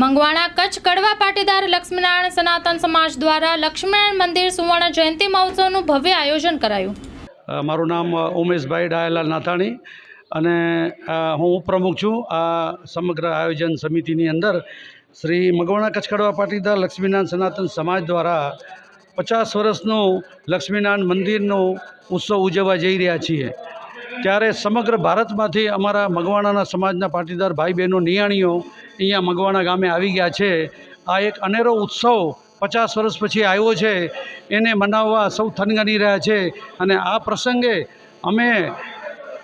મંગવાણા કચ્છ કડવા પાટીદાર લક્ષ્મીનારાયણ સનાતન સમાજ દ્વારા લક્ષ્મીનારાયણ મંદિર સુવર્ણ જયંતિ મહોત્સવનું ભવ્ય આયોજન કરાયું. મારું નામ ઉમેશભાઈ ડાયલાલ નાથાણી અને હું ઉપપ્રમુખ છું. આ સમગ્ર આયોજન સમિતિની અંદર શ્રી મગવાણા કચ્છકડવા પાટીદાર લક્ષ્મીનારાયણ સનાતન સમાજ દ્વારા પચાસ વર્ષનું લક્ષ્મીનારાયણ મંદિરનો ઉત્સવ ઉજવવા જઈ રહ્યા છીએ. ત્યારે સમગ્ર ભારતમાંથી અમારા મગવાણાના સમાજના પાટીદાર ભાઈ બહેનો નિયાણીઓ અહીંયા મગવાણા ગામે આવી ગયા છે. આ એક અનેરો ઉત્સવ પચાસ વર્ષ પછી આવ્યો છે. એને મનાવવા સૌ થનગની રહ્યા છે અને આ પ્રસંગે અમે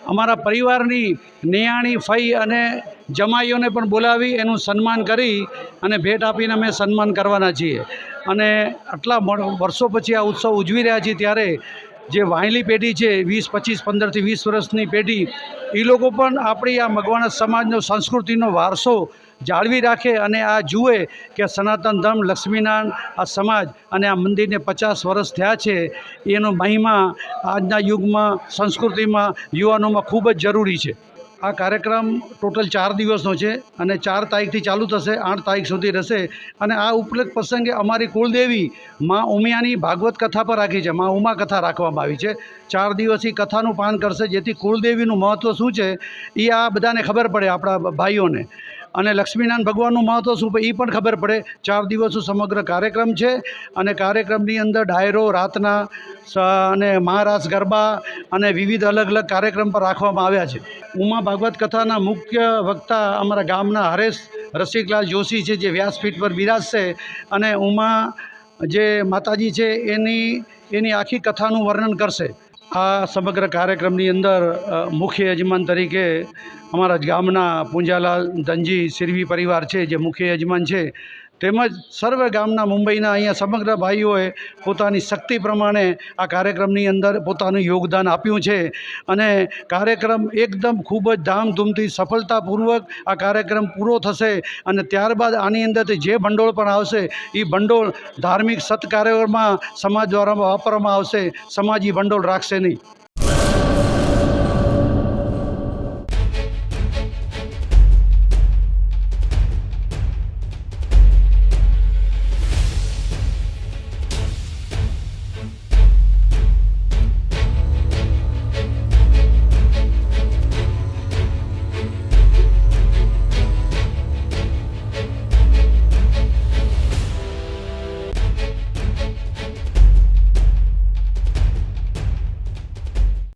અમારા પરિવારની નિયાણી, ફઈ અને જમાઈઓને પણ બોલાવી એનું સન્માન કરી અને ભેટ આપીને અમે સન્માન કરવાના છીએ. અને આટલા વર્ષો પછી આ ઉત્સવ ઉજવી રહ્યા છીએ ત્યારે જે વાહિલી પેઢી છે, વીસ, પચીસ, પંદરથી વીસ વર્ષની પેઢી, એ લોકો પણ આપણી આ મગવાણા સમાજનો, સંસ્કૃતિનો વારસો જાળવી રાખે અને આ જુએ કે સનાતન ધર્મ લક્ષ્મીનારાયણ આ સમાજ અને આ મંદિરને પચાસ વર્ષ થયા છે, એનો મહિમા આજના યુગમાં, સંસ્કૃતિમાં, યુવાનોમાં ખૂબ જ જરૂરી છે. આ કાર્યક્રમ ટોટલ ચાર દિવસનો છે અને ચાર તારીખથી ચાલુ થશે, આઠ તારીખ સુધી રહેશે. અને આ ઉપલક્ષ પ્રસંગે અમારી કુળદેવી મા ઉમિયાની ભાગવત કથા પર રાખી છે, મા ઉમા કથા રાખવામાં આવી છે. ચાર દિવસથી કથાનું પાન કરશે, જેથી કુળદેવીનું મહત્ત્વ શું છે એ આ બધાને ખબર પડે આપણા ભાઈઓને. અને લક્ષ્મીનારાયણ ભગવાનનું મહત્ત્વ શું એ પણ ખબર પડે. ચાર દિવસનો સમગ્ર કાર્યક્રમ છે અને કાર્યક્રમની અંદર ડાયરો, રાતના અને મહારાસ ગરબા અને વિવિધ અલગ અલગ કાર્યક્રમ પર રાખવામાં આવ્યા છે. ઉમા ભાગવત કથાના મુખ્ય વક્તા અમારા ગામના હરેશ રસિકલાલ જોશી છે, જે વ્યાસપીઠ પર બિરાજશે અને ઉમા જે માતાજી છે, એની એની આખી કથાનું વર્ણન કરશે. આ સમગ્ર કાર્યક્રમની અંદર મુખ્ય યજમાન તરીકે અમારા ગામના પૂંજાલાલ ધનજી સિરવી પરિવાર છે, જે મુખ્ય યજમાન છે. તેમજ સર્વ ગામના મુંબઈના અહીંયા સમગ્ર ભાઈઓએ પોતાની શક્તિ પ્રમાણે આ કાર્યક્રમની અંદર પોતાનું યોગદાન આપ્યું છે. અને કાર્યક્રમ એકદમ ખૂબ જ ધામધૂમથી સફળતાપૂર્વક આ કાર્યક્રમ પૂરો થશે અને ત્યારબાદ આની અંદરથી જે ભંડોળ પણ આવશે એ ભંડોળ ધાર્મિક સત્કાર્યોમાં સમાજ દ્વારા વાપરવામાં આવશે. સમાજ એ ભંડોળ રાખશે નહીં.